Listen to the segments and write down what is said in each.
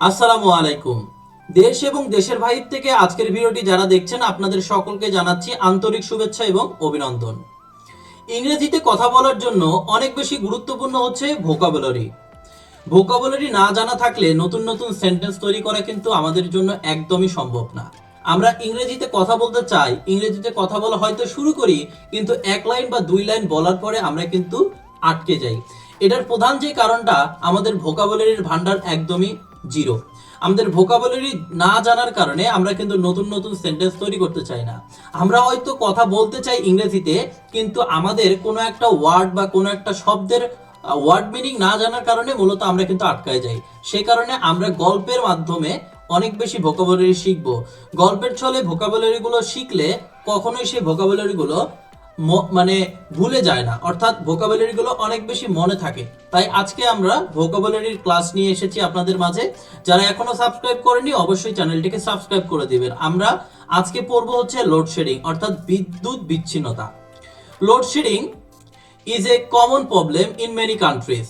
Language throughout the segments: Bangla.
আসসালামু আলাইকুম। দেশ এবং দেশের বাহির থেকে আজকের ভিডিওটি যারা দেখছেন, আপনাদের সকলকে জানাচ্ছি আন্তরিক শুভেচ্ছা এবং অভিনন্দন। ইংরেজিতে কথা বলার জন্য অনেক বেশি গুরুত্বপূর্ণ হচ্ছে ভোকাবুলারি ভোকাবুলারি না জানা থাকলে নতুন নতুন সেন্টেন্স তৈরি করা কিন্তু আমাদের জন্য একদমই সম্ভব না। আমরা ইংরেজিতে কথা বলতে চাই, ইংরেজিতে কথা বলা হয়তো শুরু করি, কিন্তু এক লাইন বা দুই লাইন বলার পরে আমরা কিন্তু আটকে যাই। এটার প্রধান যে কারণটা আমাদের ভোকাবুলারির ভান্ডার একদমই জিরো। আমাদের ভোকাবুলারি না জানার কারণে আমরা কিন্তু নতুন নতুন সেন্টেন্স তৈরি করতে চাই না। আমরা হয়তো কথা বলতে চাই ইংরেজিতে, কিন্তু আমাদের কোনো একটা ওয়ার্ড বা কোনো একটা শব্দের ওয়ার্ড মিনিং না জানার কারণে মূলত আমরা কিন্তু আটকায় যাই। সেই কারণে আমরা গল্পের মাধ্যমে অনেক বেশি ভোকাবুলারি শিখব। গল্পের ছলে ভোকাবুলারি গুলো শিখলে কখনোই সেই ভোকাবুলারি গুলো ম- মানে ভুলে যায় না। অর্থাৎ ভোকাবুলারি গুলো অনেক বেশি মনে থাকে। তাই আজকে আমরা ভোকাবুলারির ক্লাস নিয়ে এসেছি আপনাদের মাঝে। যারা এখনও সাবস্ক্রাইব করেনি, অবশ্যই চ্যানেলটিকে সাবস্ক্রাইব করে দিবেন। আমরা আজকে পড়ব হচ্ছে লোডশেডিং অর্থাৎ বিদ্যুৎ বিচ্ছিন্নতা। Load shedding is a common problem in many countries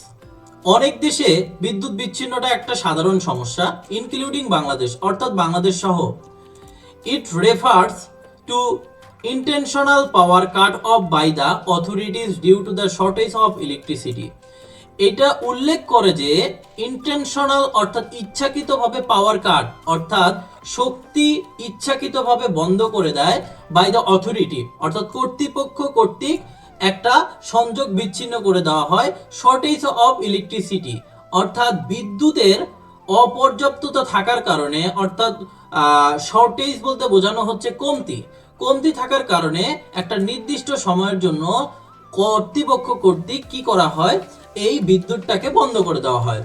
অনেক দেশে বিদ্যুৎ বিচ্ছিন্নটা একটা সাধারণ সমস্যা ইনক্লুডিং বাংলাদেশ, অর্থাৎ বাংলাদেশ সহ। It refers to intentional power cut off by the authorities due to the shortage of electricity এটা উল্লেখ করে যে ইন্টেনশনাল অর্থাৎ ইচ্ছাকৃতভাবে পাওয়ার কাট অর্থাৎ শক্তি ইচ্ছাকৃতভাবে বন্ধ করে দেয় বাই দ্য অথরিটি অর্থাৎ কর্তৃপক্ষ কর্তৃক একটা সংযোগ বিচ্ছিন্ন করে দেওয়া হয় শর্টেজ অফ ইলেকট্রিসিটি অর্থাৎ বিদ্যুতের অপর্যাপ্ততা থাকার কারণে, অর্থাৎ শর্টেজ বলতে বোঝানো হচ্ছে কমতি। কমতি থাকার কারণে একটা নির্দিষ্ট সময়ের জন্য কর্তৃপক্ষ কর্তৃক কি করা হয়? এই বিদ্যুৎটাকে বন্ধ করে দেওয়া হয়।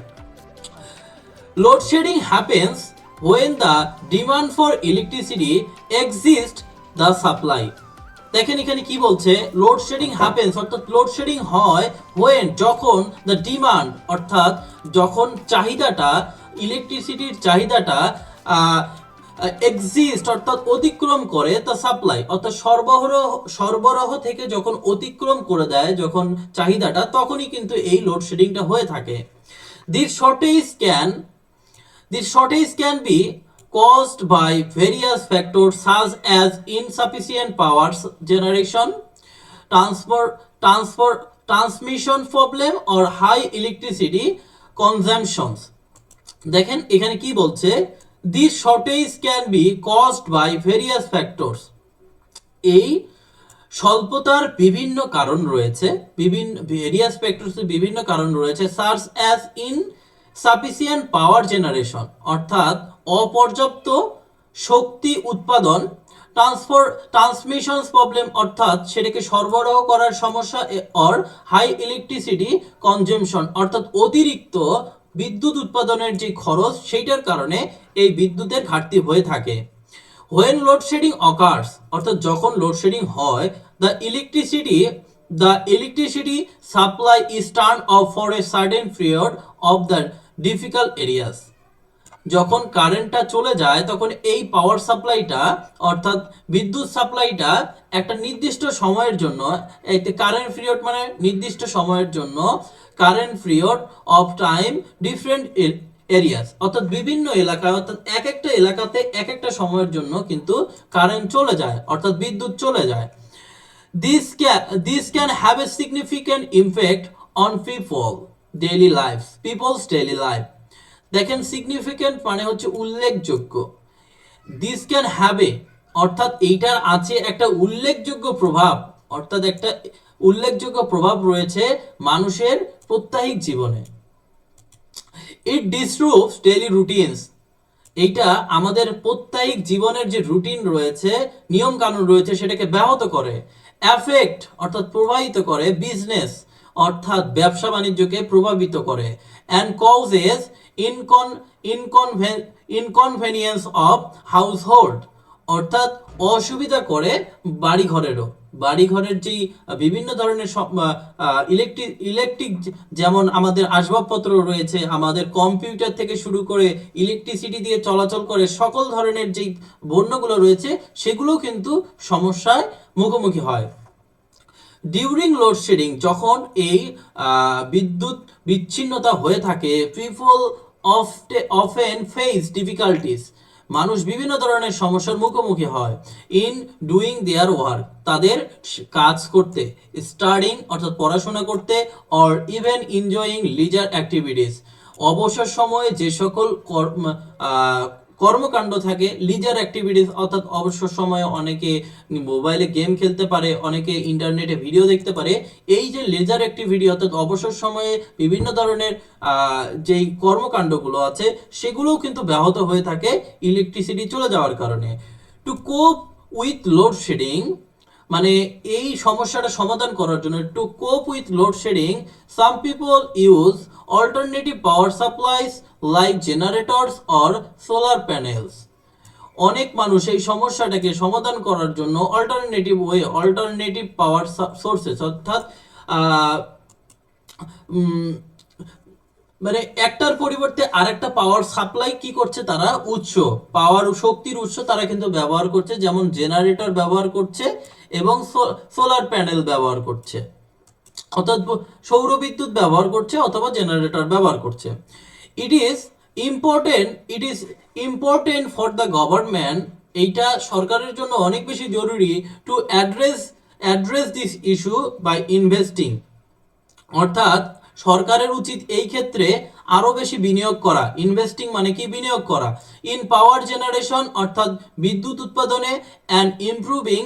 Load shedding happens when the demand for electricity exceeds the supply দেখেন এখানে কি বলছে? লোডশেডিং হ্যাপেন্স অর্থাৎ লোডশেডিং হয় ওয়েন যখন দ্য ডিমান্ড অর্থাৎ যখন চাহিদাটা ইলেকট্রিসিটির চাহিদাটা এক্সিস্ট অর্থাৎ অতিক্রম করে তা সাপ্লাই অর্থাৎ সরবরাহ সরবরাহ থেকে যখন অতিক্রম করে দেয় যখন চাহিদাটা তখনই কিন্তু এই লোডশেডিংটা হয়ে থাকে this shortage can This shortage can be caused by various factors such as insufficient power generation, transfer, transfer, transmission problem or high electricity consumptions. দেখেন এখানে কি বলছে this shortage can be caused by various factors এই স্বল্পতার বিভিন্ন কারণ রয়েছে। বিভিন্ন ভেরিয়াস ফ্যাক্টরস বিভিন্ন কারণ রয়েছে। সার্চ as insufficient power generation অর্থাৎ অপর্যাপ্ত শক্তি উৎপাদন ট্রান্সফার ট্রান্সমিশন প্রবলেম অর্থাৎ সেটাকে সরবরাহ করার সমস্যা অর হাই ইলেকট্রিসিটি কনজামশন অর্থাৎ অতিরিক্ত বিদ্যুৎ উৎপাদনের যে খরচ, সেইটার কারণে এই বিদ্যুতের ঘাটতি হয়ে থাকে। হোয়েন লোডশেডিং অকার্স অর্থাৎ যখন লোডশেডিং হয় the electricity the electricity supply is turned turn off for a certain period of the difficult areas যখন কারেন্টটা চলে যায়, তখন এই পাওয়ার সাপ্লাইটা অর্থাৎ বিদ্যুৎ সাপ্লাইটা একটা নির্দিষ্ট সময়ের জন্য এই কারেন্ট পিরিয়ড মানে নির্দিষ্ট সময়ের জন্য current period of time different areas অর্থাৎ বিভিন্ন এলাকা অর্থাৎ এক একটা এলাকাতে এক একটা সময়ের জন্য কিন্তু কারেন্ট চলে যায়, অর্থাৎ বিদ্যুৎ চলে যায়। This can this can have a significant impact on people daily lives people's daily life. দেখেন সিগনিফিক্যান্ট মানে হচ্ছে উল্লেখযোগ্য। দিস ক্যান হ্যাভ অর্থাৎ এইটার আছে একটা উল্লেখযোগ্য প্রভাব, অর্থাৎ একটা উল্লেখযোগ্য প্রভাব রয়েছে মানুষের প্রত্যাহিক জীবনে। ইট ডিস্ট্রুভস ডেইলি রুটিনস এইটা আমাদের প্রত্যেক জীবনের যে রুটিন রয়েছে নিয়ম কানুন রয়েছে, সেটাকে ব্যাহত করে। অ্যাফেক্ট অর্থাৎ প্রভাবিত করে বিজনেস অর্থাৎ ব্যবসা বাণিজ্যকে প্রভাবিত করে। And causes incon inconven inconvenience of household অর্থাৎ অসুবিধা করে বাড়ি ঘরেরও বাড়ি ঘরের যেই বিভিন্ন ধরনের ইলেকট্রিক ইলেকট্রিক যেমন আমাদের আসবাবপত্র রয়েছে, আমাদের কম্পিউটার থেকে শুরু করে ইলেকট্রিসিটি দিয়ে চলাচল করে সকল ধরনের যেই পণ্যগুলো রয়েছে, সেগুলোও কিন্তু সমস্যায় মুখোমুখি হয়। ডিউরিং লোডশেডিং যখন এই বিদ্যুৎ বিচ্ছিন্নতা হয়ে থাকে পিপল অফেন ফেস ডিফিকাল্টিস মানুষ বিভিন্ন ধরনের সমস্যার মুখোমুখি হয় ইন ডুইং দেয়ার ওয়ার্ক তাদের কাজ করতে স্টাডিং অর্থাৎ পড়াশোনা করতে or even enjoying leisure activities অবসর সময়ে যে সকল কর্মকাণ্ড থাকে লিজার অ্যাক্টিভিটিস অর্থাৎ অবসর সময়ে অনেকে মোবাইলে গেম খেলতে পারে, অনেকে ইন্টারনেটে ভিডিও দেখতে পারে। এই যে লেজার অ্যাক্টিভিটি অর্থাৎ অবসর সময়ে বিভিন্ন ধরনের যেই কর্মকাণ্ডগুলো আছে, সেগুলোও কিন্তু ব্যাহত হয়ে থাকে ইলেকট্রিসিটি চলে যাওয়ার কারণে। টু কোপ উইথ লোডশেডিং মানে এই সমস্যাটা সমাধান করার জন্য to cope with load shedding some people use alternative power supplies like generators or solar panels অনেক মানুষ এই সমস্যাটাকে সমাধান করার জন্য alternative way alternative power sources অর্থাৎ মানে একটার পরিবর্তে আরেকটা পাওয়ার সাপ্লাই কি করছে তারা? উৎস। পাওয়ার শক্তির উৎস তারা কিন্তু ব্যবহার করছে, যেমন জেনারেটর ব্যবহার করছে এবং সোলার প্যানেল ব্যবহার করছে। অর্থাৎ সৌর বিদ্যুৎ ব্যবহার করছে অথবা জেনারেটর ব্যবহার করছে। It is important it is important for the government এইটা সরকারের জন্য অনেক বেশি জরুরি to address address this issue by investing অর্থাৎ সরকারের উচিত এই ক্ষেত্রে আরও বেশি বিনিয়োগ করা। ইনভেস্টিং মানে কি? বিনিয়োগ করা। ইন পাওয়ার জেনারেশন অর্থাৎ বিদ্যুৎ উৎপাদনে and improving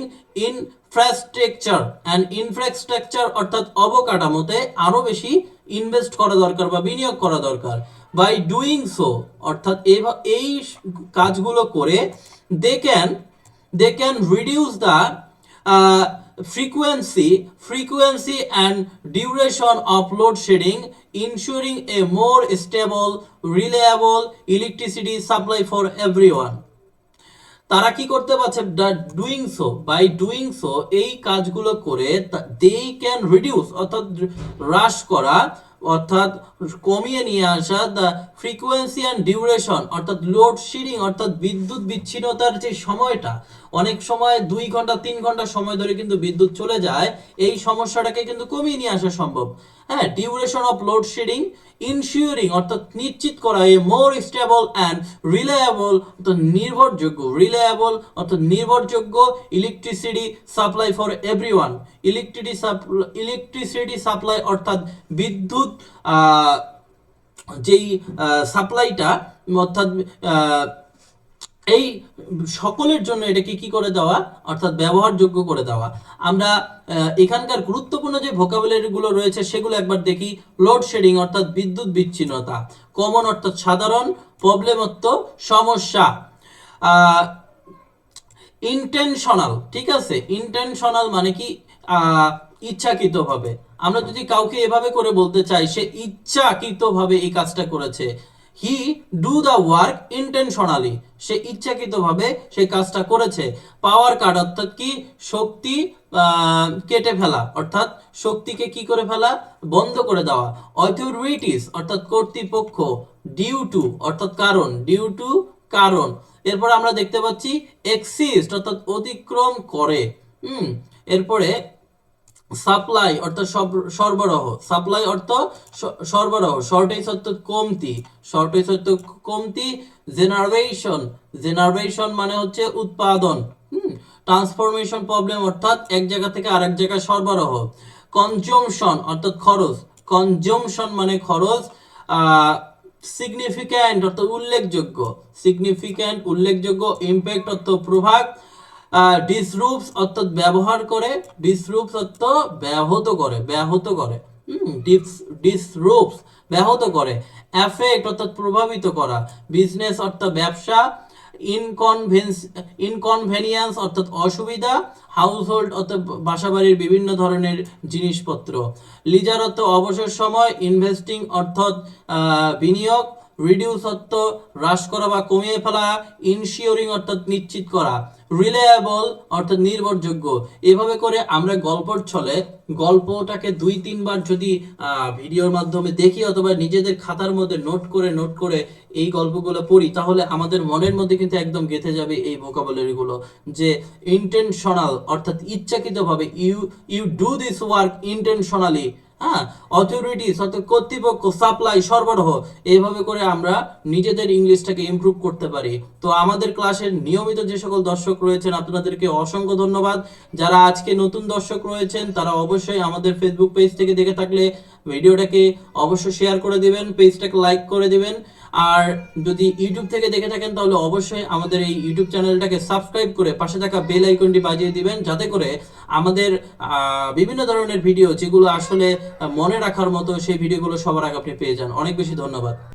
infrastructure and infrastructure অর্থাৎ অবকাঠামোতে আরও বেশি ইনভেস্ট করা দরকার বা বিনিয়োগ করা দরকার। বাই ডুইং সো অর্থাৎ এই কাজগুলো করে they can can reduce the uh, frequency frequency and duration of load shedding ensuring a more stable reliable electricity supply for everyone তারা কি করতে পারছে doing so by doing so এই কাজগুলো করে দে ক্যান রিডিউস অর্থাৎ হ্রাস করা অর্থাৎ কমিয়ে নিয়ে আসা দ্য ফ্রিকোয়েন্সি অ্যান্ড ডিউরেশন অর্থাৎ লোড শিডিং অর্থাৎ বিদ্যুৎ বিচ্ছিন্নতার যে সময়টা, অনেক সময় দুই ঘণ্টা, তিন ঘণ্টা সময় ধরে কিন্তু বিদ্যুৎ চলে যায়, এই সমস্যাটাকে কিন্তু কমিয়ে নিয়ে আসা সম্ভব। হ্যাঁ duration of load shedding ensuring অর্থাৎ নিশ্চিত করা a more stable and reliable অর্থাৎ নির্ভরযোগ্য রিলায়েবল অর্থাৎ নির্ভরযোগ্য electricity supply for everyone electricity electricity supply অর্থাৎ বিদ্যুৎ আহ, যেই সাপ্লাইটা অর্থাৎ এই সকলের জন্য এটাকে কি করে দেওয়া? অর্থাৎ ব্যবহারযোগ্য করে দেওয়া। আমরা এখানকার গুরুত্বপূর্ণ যে ভোকাবুলারি গুলো রয়েছে সেগুলো একবার দেখি। লোডশেডিং অর্থাৎ বিদ্যুৎ বিচ্ছিন্নতা। কমন অর্থাৎ সাধারণ প্রবলেম অর্থ সমস্যা ইন্টেনশনাল ঠিক আছে? ইন্টেনশনাল মানে কি? ইচ্ছাকৃতভাবে। আমরা যদি কাউকে এভাবে করে বলতে চাই, সে ইচ্ছাকৃতভাবে এই কাজটা করেছে। He do the work intentionally সে ইচ্ছাকৃতভাবে সেই কাজটা করেছে। পাওয়ার কাট অর্থাৎ কি? শক্তি কেটে ফেলা। অর্থাৎ শক্তিকে কি করে ফেলা? বন্ধ করে দেওয়া। অথরিটিস অর্থাৎ কর্তৃপক্ষ ডিউ টু অর্থাৎ কারণ ডিউ টু কারণ। এরপর আমরা দেখতে পাচ্ছি এক্সিস্ট অর্থাৎ অতিক্রম করে। হুম, এরপরে সাপ্লাই অর্থাৎ সরবরাহ। সাপ্লাই অর্থ সরবরাহ। শর্টেজ অর্থ কমতি। শর্টেজ অর্থ কমতি। জেনারেশন জেনারেশন মানে হচ্ছে উৎপাদন। ট্রান্সফরমেশন প্রবলেম অর্থাৎ এক জায়গা থেকে আরেক জায়গায় সরবরাহ। কনজমশন অর্থাৎ খরচ। কনজমশন মানে খরচ সিগনিফিক্যান্ট অর্থাৎ উল্লেখযোগ্য। সিগনিফিক্যান্ট উল্লেখযোগ্য ইমপ্যাক্ট অর্থ প্রভাব। ডিসরুপস অর্থাৎ ব্যবহার করে ডিসরুপস অর্থ ব্যাহত করে ব্যাহত করে। ডিসরুপস ব্যাহত করে। এফেক্ট অর্থাৎ প্রভাবিত করা। বিজনেস অর্থাৎ ব্যবসা। ইনকনভেন্স ইনকনভেনিয়েন্স অর্থাৎ অসুবিধা। হাউসহোল্ড অর্থাৎ বাসাবাড়ির বিভিন্ন ধরনের জিনিসপত্র। লিজার অর্থ অবসর সময়। ইনভেস্টিং অর্থাৎ বিনিয়োগ। রিডিউস অর্থ হ্রাস করা বা কমিয়ে ফেলা ইনশিওরিং অর্থাৎ নিশ্চিত করা রিলায়েবল অর্থাৎ নির্ভরযোগ্য। এভাবে করে আমরা গল্পর ছলে, গল্পটাকে দুই, তিনবার যদি ভিডিওর মাধ্যমে দেখি অথবা নিজেদের খাতার মধ্যে নোট করে নোট করে এই গল্পগুলো পড়ি, তাহলে আমাদের মনের মধ্যে কিন্তু একদম গেঁথে যাবে এই ভোকাবুলারি গুলো যে ইন্টেনশনাল অর্থাৎ ইচ্ছাকৃতভাবে you you do this work intentionally হ্যাঁ? অথরিটিস অর্থাৎ কর্তৃপক্ষ সাপ্লাই সরবরাহ, এইভাবে করে আমরা নিজেদের ইংলিশটাকে ইমপ্রুভ করতে পারি। তো আমাদের ক্লাসের নিয়মিত যে সকল দর্শক রয়েছেন, আপনাদেরকে অসংখ্য ধন্যবাদ। যারা আজকে নতুন দর্শক রয়েছেন, তারা অবশ্যই আমাদের ফেসবুক পেজ থেকে দেখে থাকলে ভিডিওটাকে অবশ্যই শেয়ার করে দিবেন পেজটাকে লাইক করে দিবেন। আর যদি ইউটিউব থেকে দেখে থাকেন, তাহলে অবশ্যই আমাদের এই ইউটিউব চ্যানেলটাকে সাবস্ক্রাইব করে পাশে থাকা বেল আইকনটি বাজিয়ে দিবেন, যাতে করে আমাদের বিভিন্ন ধরনের ভিডিও যেগুলো আসলে মনে রাখার মতো সেই ভিডিওগুলো সবার আগে আপনি পেয়ে যান। অনেক বেশি ধন্যবাদ।